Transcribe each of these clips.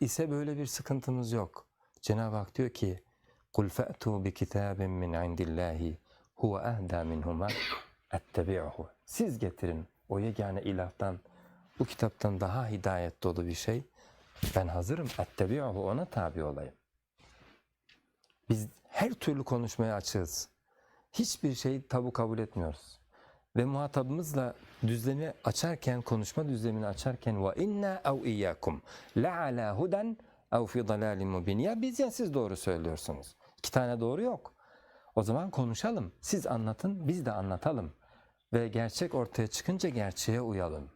ise böyle bir sıkıntımız yok. Cenab-ı Hak diyor ki قُلْ فَأْتُوا بِكِتَابٍ مِّنْ عِنْدِ اللّٰهِ هُوَ اَهْدَى مِنْهُمَا اَتَّبِعُهُ Siz getirin o yegane ilahtan, bu kitaptan daha hidayet dolu bir şey. Ben hazırım. Ettebi'uhu ona tabi olayım. Biz her türlü konuşmaya açığız. Hiçbir şey tabu kabul etmiyoruz. Ve muhatabımızla düzlemi açarken, konuşma düzlemini açarken ve inna ev iyyakum la ala huden ev fi dalalin mubin. Ya biz ya siz doğru söylüyorsunuz. İki tane doğru yok. O zaman konuşalım. Siz anlatın, biz de anlatalım. Ve gerçek ortaya çıkınca gerçeğe uyalım.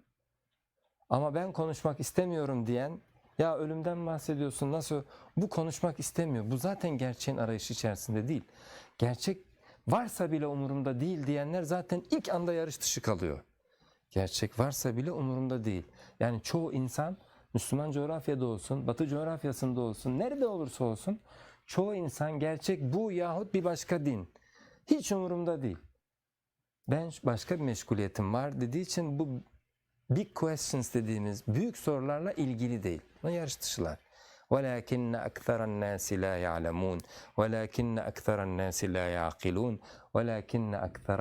Ama ben konuşmak istemiyorum diyen ya ölümden bahsediyorsun nasıl bu konuşmak istemiyor. Bu zaten gerçeğin arayışı içerisinde değil. Gerçek varsa bile umurumda değil diyenler zaten ilk anda yarış dışı kalıyor. Gerçek varsa bile umurumda değil. Yani çoğu insan Müslüman coğrafyada olsun, Batı coğrafyasında olsun, nerede olursa olsun çoğu insan gerçek bu yahut bir başka din. Hiç umurumda değil. Ben başka bir meşguliyetim var dediği için bu big questions dediğimiz büyük sorularla ilgili değil. Buna yarış dışılar. وَلَاكِنَّ أَكْثَرَ النَّاسِ لَا يَعْلَمُونَ وَلَاكِنَّ أَكْثَرَ النَّاسِ لَا يَعْقِلُونَ وَلَاكِنَّ أَكْثَرَ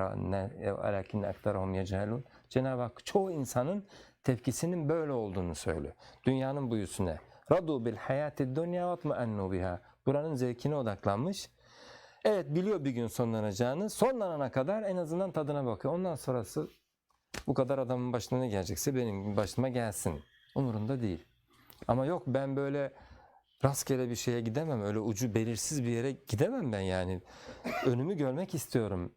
وَلَاكِنَّ أَكْثَرَهُمْ يَجْهَلُونَ Cenab-ı Hak çoğu insanın tepkisinin böyle olduğunu söylüyor. Dünyanın büyüsüne. Radu bil hayati dunya ve atma'annu biha. Buranın zevkine odaklanmış. Evet biliyor bir gün sonlanacağını. Sonlanana kadar en azından tadına bakıyor. Ondan sonrası bu kadar adamın başına ne gelecekse benim başıma gelsin. Umurunda değil. Ama yok ben böyle rastgele bir şeye gidemem. Öyle ucu belirsiz bir yere gidemem ben yani. Önümü görmek istiyorum.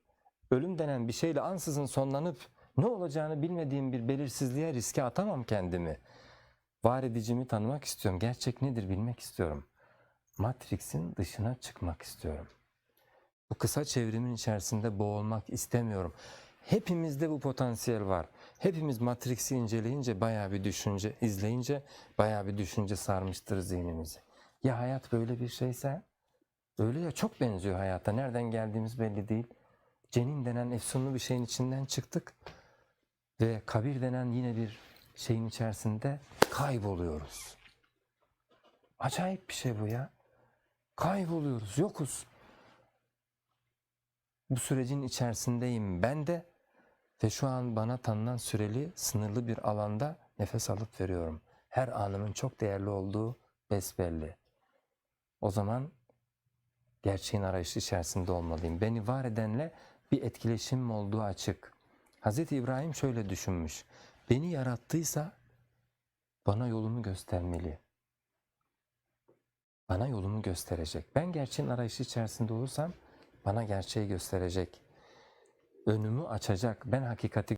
Ölüm denen bir şeyle ansızın sonlanıp ne olacağını bilmediğim bir belirsizliğe riske atamam kendimi. Var edicimi tanımak istiyorum. Gerçek nedir bilmek istiyorum. Matrix'in dışına çıkmak istiyorum. Bu kısa çevrimin içerisinde boğulmak istemiyorum. Hepimizde bu potansiyel var. Hepimiz Matrix'i inceleyince, bayağı bir düşünce, izleyince bayağı bir düşünce sarmıştır zihnimizi. Ya hayat böyle bir şeyse? Öyle ya çok benziyor hayata. Nereden geldiğimiz belli değil. Cenin denen efsunlu bir şeyin içinden çıktık. Ve kabir denen yine bir şeyin içerisinde kayboluyoruz. Acayip bir şey bu ya. Kayboluyoruz, yokuz. Bu sürecin içerisindeyim ben de ve şu an bana tanınan süreli sınırlı bir alanda nefes alıp veriyorum. Her anımın çok değerli olduğu besbelli. O zaman gerçeğin arayışı içerisinde olmalıyım. Beni var edenle bir etkileşimim olduğu açık. Hz. İbrahim şöyle düşünmüş. Beni yarattıysa bana yolumu göstermeli. Bana yolumu gösterecek. Ben gerçeğin arayışı içerisinde olursam bana gerçeği gösterecek. Önümü açacak. Ben hakikati